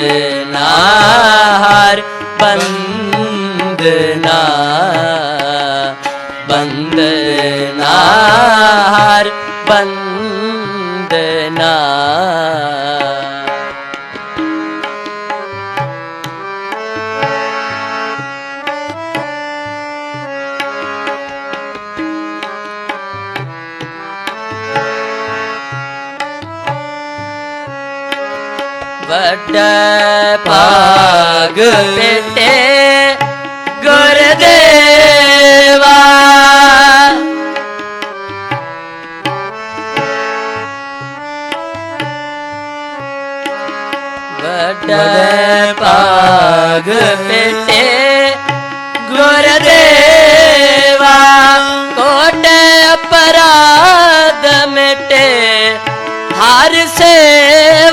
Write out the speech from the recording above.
ਬੰਦਨਾ ਹਰ ਬੰਦਨਾ ਬੰਦਨਾ ਹਰ ਬੰਦਨਾ ਵੱਡਾ ਭਾਗ ਪੇਟੇ ਗੁਰਦੇਵਾ। ਵੱਡਾ ਭਾਗ ਪੇਟੇ ਗੁਰਦੇਵਾ। ਕੋਟ ਅਪਰਾਧ ਮਿਟੇ ਹਰ ਸੇ